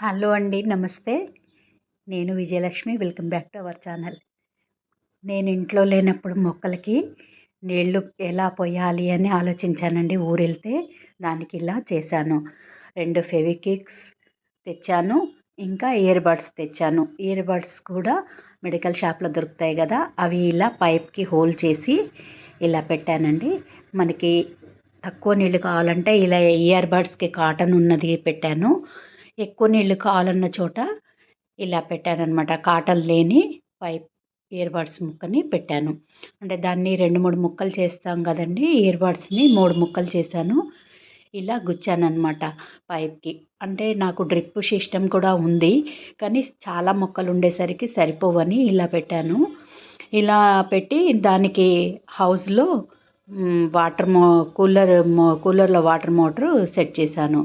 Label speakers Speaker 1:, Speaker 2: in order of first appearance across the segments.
Speaker 1: Hello అండి నమస్తే. నేను Vijayalakshmi welcome back to our channel. నేను ఇంట్లో లేనప్పుడు మొక్కలకి నీళ్ళు ఎలా పోయాలి అని ఆలోచించానండి. ఊరు వెళ్తే దానికి ఇలా చేశాను. రెండు ఫెవికిక్స్ తెచ్చాను ఇంకా ఇయర్ బడ్స్ తెచ్చాను. ఇయర్ బడ్స్ కూడా మెడికల్ షాప్లో దొరుకుతాయి కదా అవి ఇలా పైప్కి హోల్ చేసి ఇలా పెట్టానండి. మనకి తక్కువ నీళ్ళు కావాలంటే ఇలా ఇయర్ బడ్స్కి కాటన్ ఉన్నది పెట్టాను. ఎక్కువ నీళ్ళు కావాలన్న చోట ఇలా పెట్టానమాట కాటన్ లేని పైప్ ఇయర్ బడ్స్ ముక్కని పెట్టాను. అంటే దాన్ని రెండు మూడు ముక్కలు చేస్తాం కదండి ఇయర్ బడ్స్ని మూడు ముక్కలు చేశాను. ఇలా గుచ్చానమాట పైప్కి. అంటే నాకు డ్రిప్ సిస్టమ్ కూడా ఉంది కానీ చాలా మొక్కలు ఉండేసరికి సరిపోవని ఇలా పెట్టాను. ఇలా పెట్టి దానికి హౌస్లో వాటర్ మో కూలర్ మో కూలర్లో వాటర్ మోటరు సెట్ చేశాను.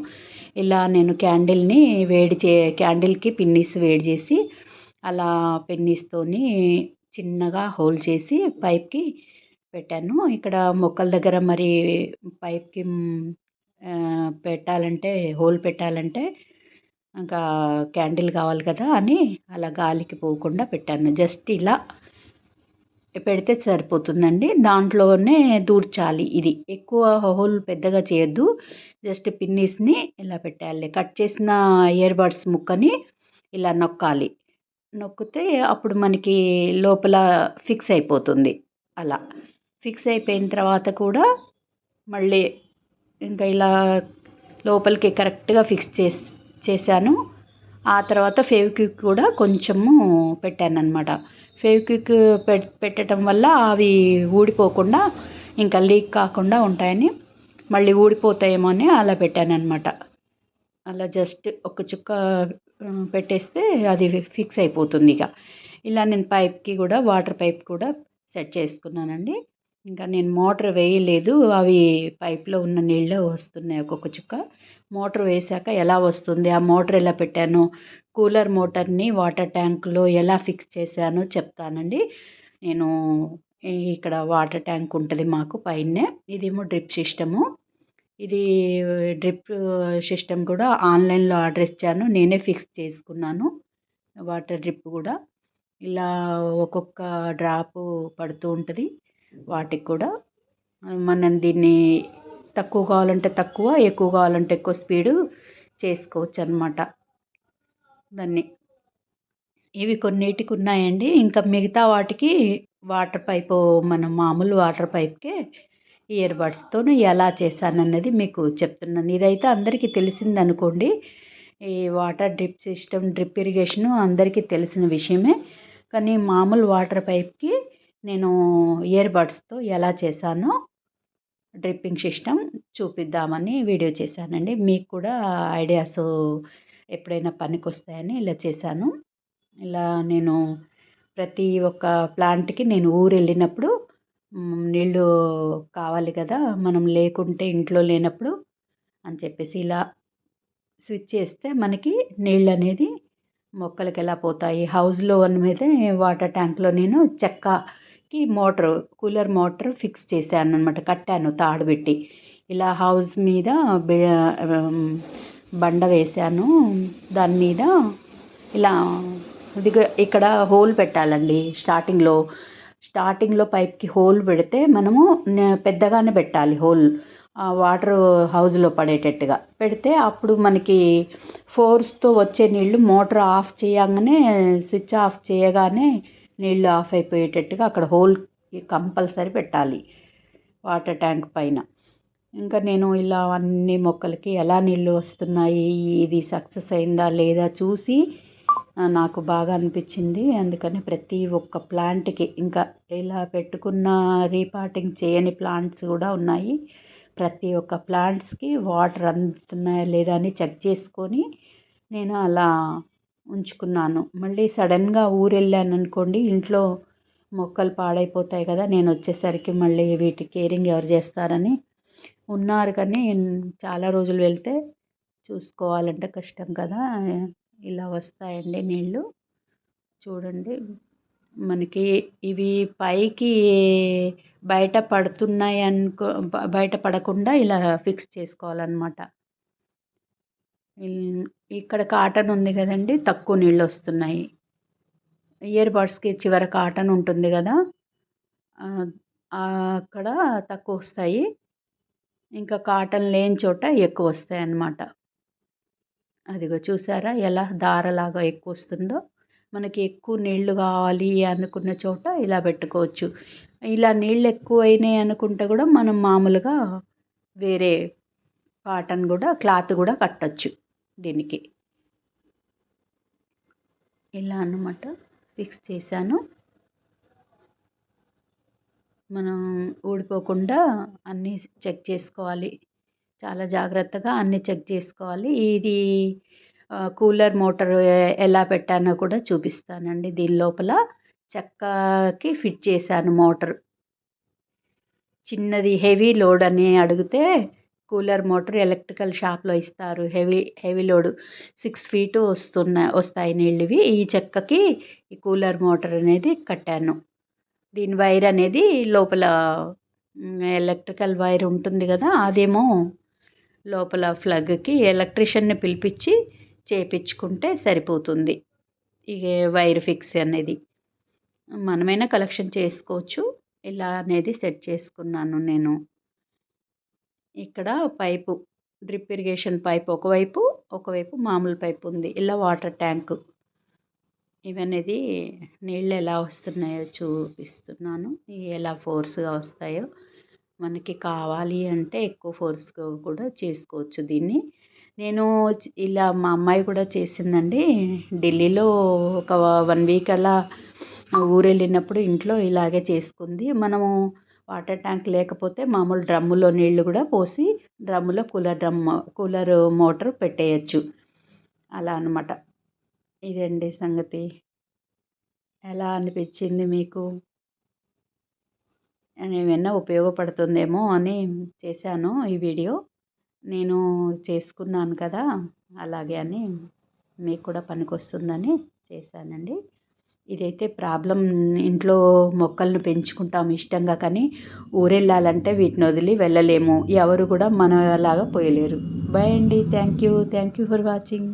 Speaker 1: ఇలా నేను క్యాండిల్ని వేడి చే క్యాండిల్కి పిన్నీస్ వేడి చేసి అలా పిన్నీస్తోని చిన్నగా హోల్ చేసి పైప్కి పెట్టాను. ఇక్కడ మొక్కల దగ్గర మరి పైప్కి పెట్టాలంటే హోల్ పెట్టాలంటే ఇంకా క్యాండిల్ కావాలి కదా అని అలా గాలికి పోకుండా పెట్టాను. జస్ట్ ఇలా పెడితే సరిపోతుందండి. దాంట్లోనే దూర్చాలి ఇది. ఎక్కువ హోల్ పెద్దగా చేయొద్దు. జస్ట్ పిన్నీస్ని ఇలా పెట్టాలి కట్ చేసిన ఇయర్ బడ్స్ ముక్కని ఇలా నొక్కాలి. నొక్కితే అప్పుడు మనకి లోపల ఫిక్స్ అయిపోతుంది. అలా. ఫిక్స్ అయిపోయిన తర్వాత కూడా మళ్ళీ ఇంకా ఇలా లోపలికి కరెక్ట్గా ఫిక్స్ చేసి చేశాను. ఆ తర్వాత ఫెవిక్విక్ కూడా కొంచెము పెట్టాను అనమాట ఫెవిక్విక్ పెట్టడం వల్ల అవి ఊడిపోకుండా ఇంకా లీక్ కాకుండా ఉంటాయని మళ్ళీ ఊడిపోతాయేమో అని అలా పెట్టాను అనమాట అలా జస్ట్ ఒక చుక్క పెట్టేస్తే అది ఫిక్స్ అయిపోతుంది ఇక. ఇలా నేను పైప్కి కూడా వాటర్ పైప్ కూడా సెట్ చేసుకున్నానండి. ఇంకా నేను మోటార్ వేయలేదు అవి పైప్లో ఉన్న నీళ్ళే వస్తున్నాయి ఒక్కొక్క చుక్క. మోటార్ వేసాక ఎలా వస్తుంది? ఆ మోటార్ ఎలా పెట్టాను? కూలర్ మోటార్ని వాటర్ ట్యాంక్లో ఎలా ఫిక్స్ చేశానో చెప్తానండి. నేను ఇక్కడ వాటర్ ట్యాంక్ ఉంటుంది మాకు పైనే ఇదేమో డ్రిప్ సిస్టము. ఇది డ్రిప్ సిస్టమ్ కూడా ఆన్లైన్లో ఆర్డర్ ఇచ్చాను. నేనే ఫిక్స్ చేసుకున్నాను. వాటర్ డ్రిప్ కూడా. ఇలా ఒక్కొక్క డ్రాప్ పడుతూ ఉంటుంది. వాటికి కూడా మనం దీన్ని తక్కువ కావాలంటే తక్కువ ఎక్కువ కావాలంటే ఎక్కువ స్పీడు చేసుకోవచ్చు అనమాట దాన్ని ఇవి కొన్నిటికి ఉన్నాయండి. ఇంకా మిగతా వాటికి వాటర్ పైపు మన మామూలు వాటర్ పైప్కే ఇయర్ బడ్స్తో ఎలా చేశానన్నది మీకు చెప్తున్నాను. ఇదైతే అందరికీ తెలిసింది అనుకోండి. ఈ water drip system drip irrigation అందరికీ తెలిసిన విషయమే. కానీ మామూలు వాటర్ పైప్కి నేను ఇయర్ బడ్స్తో ఎలా చేశానో డ్రిప్పింగ్ సిస్టమ్ చూపిద్దామని వీడియో చేశానండి. మీకు కూడా ఐడియాస్ ఎప్పుడైనా పనికి వస్తాయని ఇలా చేశాను. ఇలా నేను ప్రతి ఒక్క ప్లాంట్కి నేను ఊరు వెళ్ళినప్పుడు నీళ్ళు కావాలి కదా మనం లేకుంటే ఇంట్లో లేనప్పుడు అని చెప్పేసి ఇలా స్విచ్ చేస్తే మనకి నీళ్ళు అనేది మొక్కలకి ఎలా పోతాయి. హౌస్లో మీద వాటర్ ట్యాంక్లో నేను చెక్క కి మోటరు కూలర్ మోటర్ ఫిక్స్ చేశాను అనమాట కట్టాను తాడు పెట్టి. ఇలా హౌస్ మీద బండ వేశాను. దాని మీద ఇలా ఇదిగో ఇక్కడ హోల్ పెట్టాలండి స్టార్టింగ్లో. స్టార్టింగ్లో పైప్కి హోల్ పెడితే మనము పెద్దగానే పెట్టాలి హోల్. వాటర్ హౌస్లో పడేటట్టుగా. పెడితే అప్పుడు మనకి ఫోర్స్తో వచ్చే నీళ్ళు మోటార్ ఆఫ్ చేయగానే స్విచ్ ఆఫ్ చేయగానే నీళ్ళు ఆఫ్ అయిపోయేటట్టుగా అక్కడ హోల్ కంపల్సరీ పెట్టాలి వాటర్ ట్యాంక్ పైన. ఇంకా నేను ఇలా అన్ని మొక్కలకి ఎలా నీళ్ళు వస్తున్నాయి ఇది సక్సెస్ అయిందా లేదా చూసి నాకు బాగా అనిపించింది. అందుకని ప్రతి ఒక్క ప్లాంట్కి ఇంకా ఇలా పెట్టుకున్న రీపాటింగ్ చేయని ప్లాంట్స్ కూడా ఉన్నాయి. ప్రతి ఒక్క ప్లాంట్స్కి వాటర్ అందుతున్నాయా లేదా అని చెక్ చేసుకొని నేను అలా ఉంచుకున్నాను. మళ్ళీ సడన్గా ఊరు వెళ్ళాను అనుకోండి ఇంట్లో మొక్కలు పాడైపోతాయి కదా నేను వచ్చేసరికి మళ్ళీ వీటి కేరింగ్ ఎవరు చేస్తారని ఉన్నారు కానీ చాలా రోజులు వెళ్తే చూసుకోవాలంటే కష్టం కదా. ఇలా వస్తాయండి నీళ్ళు. చూడండి. మనకి ఇవి పైకి బయట పడుతున్నాయి అనుకో బయట పడకుండా ఇలా ఫిక్స్ చేసుకోవాలన్నమాట. ఇక్కడ కాటన్ ఉంది కదండి తక్కువ నీళ్ళు వస్తున్నాయి ఇయర్ బడ్స్కి చివర కాటన్ ఉంటుంది కదా అక్కడ తక్కువ వస్తాయి. ఇంకా కాటన్ లేని చోట ఎక్కువ వస్తాయి అన్నమాట అదిగో చూసారా ఎలా దారలాగా ఎక్కువ వస్తుందో. మనకి ఎక్కువ నీళ్ళు కావాలి అనుకున్న చోట ఇలా పెట్టుకోవచ్చు. ఇలా నీళ్ళు ఎక్కువైనాయి అనుకుంటే కూడా మనం మామూలుగా వేరే కాటన్ కూడా క్లాత్ కూడా కట్టచ్చు. దీనికి. ఇలా అన్నమాట ఫిక్స్ చేశాను. మనం ఊడిపోకుండా అన్నీ చెక్ చేసుకోవాలి. చాలా జాగ్రత్తగా అన్నీ చెక్ చేసుకోవాలి. ఇది కూలర్ మోటార్ ఎలా పెట్టానో కూడా చూపిస్తానండి దీని లోపల. చెక్కకి ఫిట్ చేశాను మోటార్. చిన్నది హెవీ లోడ్ అని అడిగితే కూలర్ మోటార్ ఎలక్ట్రికల్ షాప్లో ఇస్తారు. Heavy heavy load six feet వస్తున్న వస్తాయి నీళ్ళు ఇవి ఈ చెక్కకి ఈ కూలర్ మోటార్ అనేది కట్టాను. దీని వైర్ అనేది లోపల ఎలక్ట్రికల్ వైర్ ఉంటుంది కదా అదేమో లోపల ప్లగ్కి ఎలక్ట్రీషియన్ని పిలిపించి చేపించుకుంటే సరిపోతుంది. ఇక వైర్ ఫిక్స్ అనేది. మనమైనా కలెక్షన్ చేసుకోవచ్చు. ఇలా అనేది సెట్ చేసుకున్నాను నేను. ఇక్కడ పైపు డ్రిప్ ఇరిగేషన్ పైప్ ఒకవైపు ఒకవైపు మామూలు పైపు ఉంది. ఇలా వాటర్ ట్యాంకు. ఇవనేది నీళ్ళు ఎలా వస్తున్నాయో చూపిస్తున్నాను. ఇవి ఎలా ఫోర్స్గా వస్తాయో మనకి కావాలి అంటే ఎక్కువ ఫోర్స్గా కూడా చేసుకోవచ్చు దీన్ని. నేను ఇలా మా అమ్మాయి కూడా చేసిందండి. ఢిల్లీలో ఒక వన్ వీక్ అలా ఊరు వెళ్ళినప్పుడు ఇంట్లో ఇలాగే చేసుకుంది. మనము వాటర్ ట్యాంక్ లేకపోతే మామూలు డ్రమ్ములో నీళ్ళు కూడా పోసి డ్రమ్ములో కూలర్ డ్రమ్ కూలర్ మోటార్ పెట్టేయచ్చు. అలా అన్నమాట. ఇదండి సంగతి. ఎలా అనిపించింది మీకు? ఏమైనా ఉపయోగపడుతుందేమో అని చేశాను ఈ వీడియో. నేను చేసుకున్నాను కదా అలాగే అని మీకు కూడా పనికొస్తుందని చేశానండి. ఇదైతే ప్రాబ్లం ఇంట్లో మొక్కలను పెంచుకుంటాం ఇష్టంగా కానీ ఊరెళ్ళాలంటే వీటిని వదిలి వెళ్ళలేము. ఎవరు కూడా మనలాగా పోయలేరు. బాయ్ అండి. Thank you thank you for watching